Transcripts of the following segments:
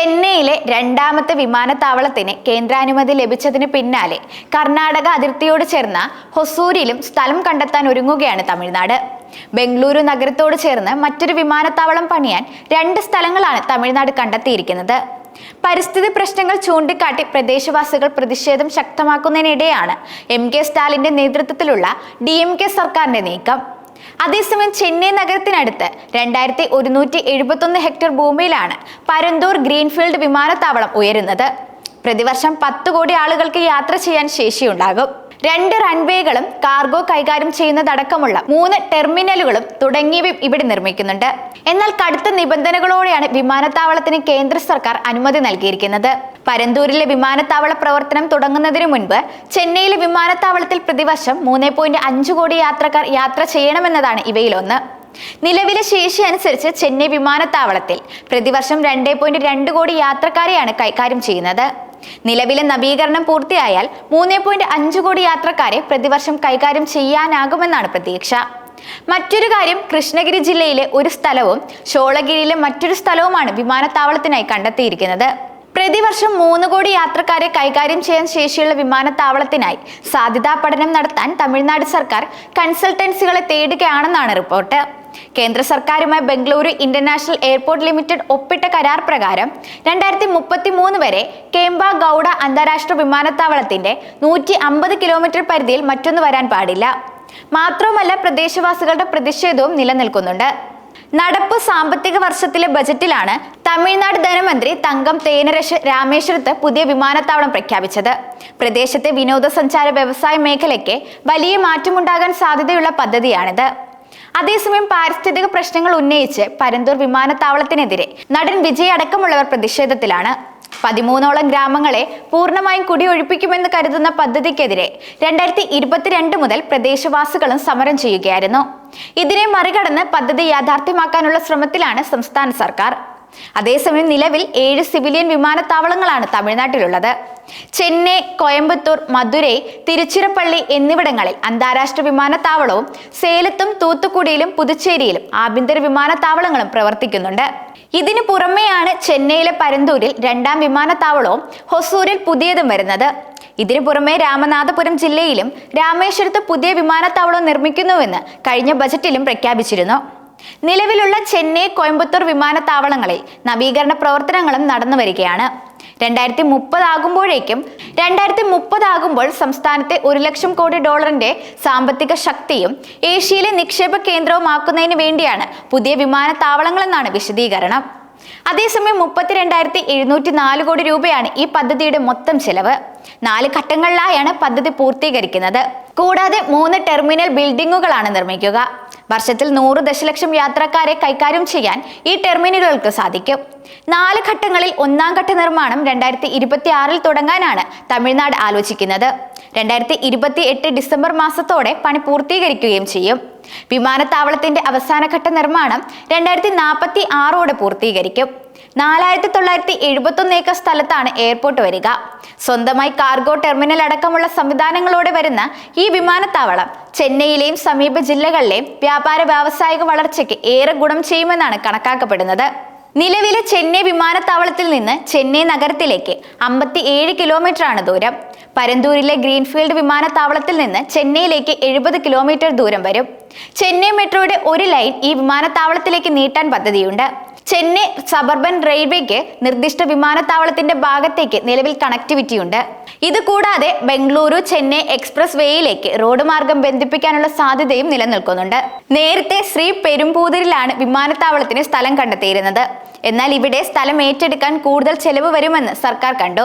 ചെന്നൈയിലെ രണ്ടാമത്തെ വിമാനത്താവളത്തിന് കേന്ദ്രാനുമതി ലഭിച്ചതിന് പിന്നാലെ കർണാടക അതിർത്തിയോട് ചേർന്ന ഹൊസൂരിലും സ്ഥലം കണ്ടെത്താൻ ഒരുങ്ങുകയാണ് തമിഴ്നാട്. ബംഗളൂരു നഗരത്തോട് ചേർന്ന് മറ്റൊരു വിമാനത്താവളം പണിയാൻ രണ്ട് സ്ഥലങ്ങളാണ് തമിഴ്നാട് കണ്ടെത്തിയിരിക്കുന്നത്. പരിസ്ഥിതി പ്രശ്നങ്ങൾ ചൂണ്ടിക്കാട്ടി പ്രദേശവാസികൾ പ്രതിഷേധം ശക്തമാക്കുന്നതിനിടെയാണ് എം കെ സ്റ്റാലിന്റെ നേതൃത്വത്തിലുള്ള ഡി സർക്കാരിന്റെ നീക്കം. അതേസമയം ചെന്നൈ നഗരത്തിനടുത്ത് രണ്ടായിരത്തി ഒരുന്നൂറ്റി എഴുപത്തൊന്ന് ഹെക്ടർ ഭൂമിയിലാണ് പരന്തൂർ ഗ്രീൻഫീൽഡ് വിമാനത്താവളം ഉയരുന്നത്. പ്രതിവർഷം പത്ത് കോടി ആളുകൾക്ക് യാത്ര ചെയ്യാൻ ശേഷിയുണ്ടാകും. രണ്ട് റൺവേകളും കാർഗോ കൈകാര്യം ചെയ്യുന്നതടക്കമുള്ള മൂന്ന് ടെർമിനലുകളും തുടങ്ങിയവയും ഇവിടെ നിർമ്മിക്കുന്നുണ്ട്. എന്നാൽ കടുത്ത നിബന്ധനകളോടെയാണ് വിമാനത്താവളത്തിന് കേന്ദ്ര സർക്കാർ അനുമതി നൽകിയിരിക്കുന്നത്. പരന്തൂരിലെ വിമാനത്താവള പ്രവർത്തനം തുടങ്ങുന്നതിന് മുൻപ് ചെന്നൈയിലെ വിമാനത്താവളത്തിൽ പ്രതിവർഷം മൂന്ന് പോയിന്റ് അഞ്ച് കോടി യാത്രക്കാർ യാത്ര ചെയ്യണമെന്നതാണ് ഇവയിലൊന്ന്. നിലവിലെ ശേഷി അനുസരിച്ച് ചെന്നൈ വിമാനത്താവളത്തിൽ പ്രതിവർഷം രണ്ട് പോയിന്റ് രണ്ട് കോടി യാത്രക്കാരെയാണ് കൈകാര്യം ചെയ്യുന്നത്. നിലവിലെ നവീകരണം പൂർത്തിയായാൽ മൂന്ന് പോയിന്റ് അഞ്ച് കോടി യാത്രക്കാരെ പ്രതിവർഷം കൈകാര്യം ചെയ്യാനാകുമെന്നാണ് പ്രതീക്ഷ. മറ്റൊരു കാര്യം കൃഷ്ണഗിരി ജില്ലയിലെ ഒരു സ്ഥലവും ഷോളഗിരിയിലെ മറ്റൊരു സ്ഥലവുമാണ് വിമാനത്താവളത്തിനായി കണ്ടെത്തിയിരിക്കുന്നത്. പ്രതിവർഷം മൂന്ന് കോടി യാത്രക്കാരെ കൈകാര്യം ചെയ്യാൻ ശേഷിയുള്ള വിമാനത്താവളത്തിനായി സാധ്യതാ പഠനം നടത്താൻ തമിഴ്നാട് സർക്കാർ കൺസൾട്ടൻസികളെ തേടുകയാണെന്നാണ് റിപ്പോർട്ട്. കേന്ദ്ര സർക്കാരുമായി ബംഗളൂരു ഇന്റർനാഷണൽ എയർപോർട്ട് ലിമിറ്റഡ് ഒപ്പിട്ട കരാർ പ്രകാരം രണ്ടായിരത്തി മുപ്പത്തി മൂന്ന് വരെ കേംബ ഗൗഡ അന്താരാഷ്ട്ര വിമാനത്താവളത്തിന്റെ നൂറ്റി അമ്പത് കിലോമീറ്റർ പരിധിയിൽ മറ്റൊന്ന് വരാൻ പാടില്ല. മാത്രവുമല്ല പ്രദേശവാസികളുടെ പ്രതിഷേധവും നിലനിൽക്കുന്നുണ്ട്. നടപ്പ് സാമ്പത്തിക വർഷത്തിലെ ബജറ്റിലാണ് തമിഴ്നാട് ധനമന്ത്രി തങ്കം തേനരശ് രാമേശ്വരത്ത് പുതിയ വിമാനത്താവളം പ്രഖ്യാപിച്ചത്. പ്രദേശത്തെ വിനോദസഞ്ചാര വ്യവസായ മേഖലയ്ക്ക് വലിയ മാറ്റമുണ്ടാകാൻ സാധ്യതയുള്ള പദ്ധതിയാണിത്. അതേസമയം പാരിസ്ഥിതിക പ്രശ്നങ്ങൾ ഉന്നയിച്ച് പരന്തൂർ വിമാനത്താവളത്തിനെതിരെ നടൻ വിജയ് അടക്കമുള്ളവർ പ്രതിഷേധത്തിലാണ്. പതിമൂന്നോളം ഗ്രാമങ്ങളെ പൂർണമായും കുടിയൊഴിപ്പിക്കുമെന്ന് കരുതുന്ന പദ്ധതിക്കെതിരെ രണ്ടായിരത്തി ഇരുപത്തിരണ്ട് മുതൽ പ്രദേശവാസികളും സമരം ചെയ്യുകയായിരുന്നു. ഇതിനെ മറികടന്ന് പദ്ധതി യാഥാർത്ഥ്യമാക്കാനുള്ള ശ്രമത്തിലാണ് സംസ്ഥാന സർക്കാർ. അതേസമയം നിലവിൽ ഏഴ് സിവിലിയൻ വിമാനത്താവളങ്ങളാണ് തമിഴ്നാട്ടിലുള്ളത്. ചെന്നൈ കോയമ്പത്തൂർ മധുരൈ തിരുച്ചിറപ്പള്ളി എന്നിവിടങ്ങളിൽ അന്താരാഷ്ട്ര വിമാനത്താവളവും സേലത്തും തൂത്തുക്കുടിയിലും പുതുച്ചേരിയിലും ആഭ്യന്തര വിമാനത്താവളങ്ങളും പ്രവർത്തിക്കുന്നുണ്ട്. ഇതിനു പുറമെയാണ് ചെന്നൈയിലെ പരന്തൂരിൽ രണ്ടാം വിമാനത്താവളവും ഹൊസൂരിൽ പുതിയതും വരുന്നത്. ഇതിനു പുറമെ രാമനാഥപുരം ജില്ലയിലും രാമേശ്വരത്ത് പുതിയ വിമാനത്താവളം നിർമ്മിക്കുന്നുവെന്ന് കഴിഞ്ഞ ബജറ്റിലും പ്രഖ്യാപിച്ചിരുന്നു. നിലവിലുള്ള ചെന്നൈ കോയമ്പത്തൂർ വിമാനത്താവളങ്ങളിൽ നവീകരണ പ്രവർത്തനങ്ങളും നടന്നു വരികയാണ്. രണ്ടായിരത്തി മുപ്പതാകുമ്പോഴേക്കും രണ്ടായിരത്തി മുപ്പതാകുമ്പോൾ സംസ്ഥാനത്തെ ഒരു ലക്ഷം കോടി ഡോളറിന്റെ സാമ്പത്തിക ശക്തിയും ഏഷ്യയിലെ നിക്ഷേപ കേന്ദ്രവുമാക്കുന്നതിന് വേണ്ടിയാണ് പുതിയ വിമാനത്താവളങ്ങളെന്നാണ് വിശദീകരണം. അതേസമയം മുപ്പത്തിരണ്ടായിരത്തി എഴുന്നൂറ്റി നാല് കോടി രൂപയാണ് ഈ പദ്ധതിയുടെ മൊത്തം ചെലവ്. നാല് ഘട്ടങ്ങളിലായാണ് പദ്ധതി പൂർത്തീകരിക്കുന്നത്. കൂടാതെ മൂന്ന് ടെർമിനൽ ബിൽഡിംഗുകളാണ് നിർമ്മിക്കുക. വർഷത്തിൽ നൂറ് ദശലക്ഷം യാത്രക്കാരെ കൈകാര്യം ചെയ്യാൻ ഈ ടെർമിനലുകൾക്ക് സാധിക്കും. നാല് ഘട്ടങ്ങളിൽ ഒന്നാം ഘട്ട നിർമ്മാണം രണ്ടായിരത്തി ഇരുപത്തി ആറിൽ തുടങ്ങാനാണ് തമിഴ്നാട് ആലോചിക്കുന്നത്. രണ്ടായിരത്തി ഇരുപത്തി എട്ട് ഡിസംബർ മാസത്തോടെ പണി പൂർത്തീകരിക്കുകയും ചെയ്യും. വിമാനത്താവളത്തിന്റെ അവസാനഘട്ട നിർമ്മാണം രണ്ടായിരത്തി നാൽപ്പത്തി ആറോടെ പൂർത്തീകരിക്കും. നാലായിരത്തി തൊള്ളായിരത്തി എഴുപത്തൊന്ന് ഏക്കർ സ്ഥലത്താണ് എയർപോർട്ട് വരിക. സ്വന്തമായി കാർഗോ ടെർമിനൽ അടക്കമുള്ള സംവിധാനങ്ങളോടെ വരുന്ന ഈ വിമാനത്താവളം ചെന്നൈയിലെയും സമീപ ജില്ലകളിലെയും വ്യാപാര വ്യാവസായിക വളർച്ചയ്ക്ക് ഏറെ ഗുണം ചെയ്യുമെന്നാണ് കണക്കാക്കപ്പെടുന്നത്. നിലവിലെ ചെന്നൈ വിമാനത്താവളത്തിൽ നിന്ന് ചെന്നൈ നഗരത്തിലേക്ക് അമ്പത്തി ഏഴ് കിലോമീറ്റർ ആണ് ദൂരം. പരന്തൂരിലെ ഗ്രീൻഫീൽഡ് വിമാനത്താവളത്തിൽ നിന്ന് ചെന്നൈയിലേക്ക് എഴുപത് കിലോമീറ്റർ ദൂരം വരും. ചെന്നൈ മെട്രോയുടെ ഒരു ലൈൻ ഈ വിമാനത്താവളത്തിലേക്ക് നീട്ടാൻ പദ്ധതിയുണ്ട്. ചെന്നൈ സബർബൻ റെയിൽവേക്ക് നിർദ്ദിഷ്ട വിമാനത്താവളത്തിന്റെ ഭാഗത്തേക്ക് നിലവിൽ കണക്ടിവിറ്റി ഉണ്ട് ഇത് കൂടാതെ ബംഗളൂരു ചെന്നൈ എക്സ്പ്രസ് വേയിലേക്ക് റോഡ് മാർഗം ബന്ധിപ്പിക്കാനുള്ള സാധ്യതയും നിലനിൽക്കുന്നുണ്ട്. നേരത്തെ ശ്രീ പെരുമ്പൂതിരിലാണ് വിമാനത്താവളത്തിന് സ്ഥലം കണ്ടെത്തിയിരുന്നത്. എന്നാൽ ഇവിടെ സ്ഥലം ഏറ്റെടുക്കാൻ കൂടുതൽ ചെലവ് വരുമെന്ന് സർക്കാർ കണ്ടു.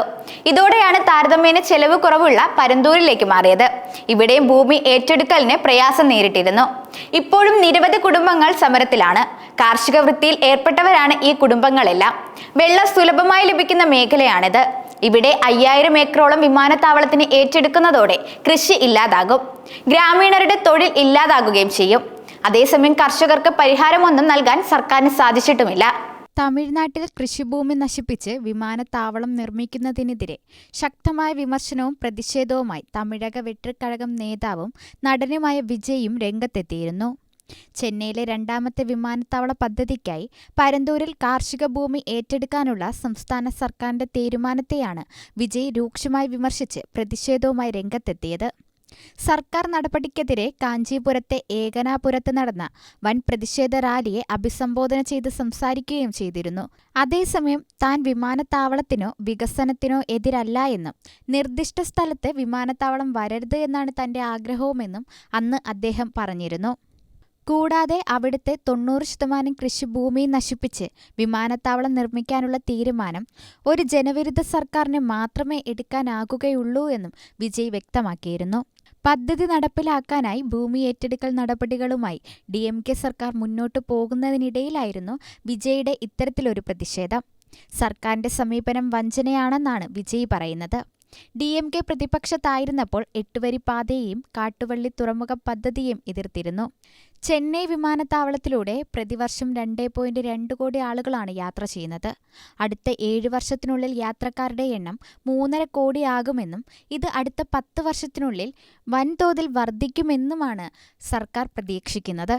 ഇതോടെയാണ് താരതമ്യേന ചെലവ് കുറവുള്ള പരന്തൂരിലേക്ക് മാറിയത്. ഇവിടെയും ഭൂമി ഏറ്റെടുക്കലിന് പ്രയാസം നേരിട്ടിരുന്നു. ഇപ്പോഴും നിരവധി കുടുംബങ്ങൾ സമരത്തിലാണ്. കാർഷിക വൃത്തിയിൽ ഏർപ്പെട്ടവരാണ് ഈ കുടുംബങ്ങളെല്ലാം. വെള്ളം സുലഭമായി ലഭിക്കുന്ന മേഖലയാണിത്. ഇവിടെ അയ്യായിരം ഏക്കറോളം വിമാനത്താവളത്തിന് ഏറ്റെടുക്കുന്നതോടെ കൃഷി ഇല്ലാതാകും. ഗ്രാമീണരുടെ തൊഴിൽ ഇല്ലാതാകുകയും ചെയ്യും. അതേസമയം കർഷകർക്ക് പരിഹാരമൊന്നും നൽകാൻ സർക്കാരിന് സാധിച്ചിട്ടുമില്ല. തമിഴ്നാട്ടിൽ കൃഷിഭൂമി നശിപ്പിച്ച് വിമാനത്താവളം നിർമ്മിക്കുന്നതിനെതിരെ ശക്തമായ വിമർശനവും പ്രതിഷേധവുമായി തമിഴക വെട്ടിക്കഴകം നേതാവും നടനുമായ വിജയും രംഗത്തെത്തിയിരുന്നു. ചെന്നൈയിലെ രണ്ടാമത്തെ വിമാനത്താവള പദ്ധതിക്കായി പരന്തൂരിൽ കാർഷിക ഭൂമി ഏറ്റെടുക്കാനുള്ള സംസ്ഥാന സർക്കാരിന്റെ തീരുമാനത്തെയാണ് വിജയ് രൂക്ഷമായി വിമർശിച്ച് പ്രതിഷേധവുമായി രംഗത്തെത്തിയത്. സർക്കാർ നടപടിക്കെതിരെ കാഞ്ചീപുരത്തെ ഏകനാപുരത്ത് നടന്ന വൻ പ്രതിഷേധ റാലിയെ അഭിസംബോധന ചെയ്ത് സംസാരിക്കുകയും ചെയ്തിരുന്നു. അതേസമയം താൻ വിമാനത്താവളത്തിനോ വികസനത്തിനോ എതിരല്ല എന്നും നിർദ്ദിഷ്ട സ്ഥലത്ത് വിമാനത്താവളം വരരുത് എന്നാണ് തന്റെ ആഗ്രഹവുമെന്നും അന്ന് അദ്ദേഹം പറഞ്ഞിരുന്നു. കൂടാതെ അവിടുത്തെ തൊണ്ണൂറ് ശതമാനം കൃഷിഭൂമി നശിപ്പിച്ച് വിമാനത്താവളം നിർമ്മിക്കാനുള്ള തീരുമാനം ഒരു ജനവിരുദ്ധ സർക്കാരിന് മാത്രമേ എടുക്കാനാകുകയുള്ളൂ എന്നും വിജയ് വ്യക്തമാക്കിയിരുന്നു. പദ്ധതി നടപ്പിലാക്കാനായി ഭൂമി ഏറ്റെടുക്കൽ നടപടികളുമായി ഡി എം കെ സർക്കാർ മുന്നോട്ടു പോകുന്നതിനിടയിലായിരുന്നു വിജയുടെ ഇത്തരത്തിലൊരു പ്രതിഷേധം. സർക്കാരിന്റെ സമീപനം വഞ്ചനയാണെന്നാണ് വിജയ് പറയുന്നത്. ഡി എം കെ പ്രതിപക്ഷത്തായിരുന്നപ്പോൾ എട്ടുവരിപ്പാതയെയും കാട്ടുവള്ളി തുറമുഖ പദ്ധതിയും എതിർത്തിരുന്നു. ചെന്നൈ വിമാനത്താവളത്തിലൂടെ പ്രതിവർഷം രണ്ടേ പോയിന്റ് രണ്ട് കോടി ആളുകളാണ് യാത്ര ചെയ്യുന്നത്. അടുത്ത ഏഴ് വർഷത്തിനുള്ളിൽ യാത്രക്കാരുടെ എണ്ണം മൂന്നര കോടിയാകുമെന്നും ഇത് അടുത്ത പത്ത് വർഷത്തിനുള്ളിൽ വൻതോതിൽ വർദ്ധിക്കുമെന്നുമാണ് സർക്കാർ പ്രതീക്ഷിക്കുന്നത്.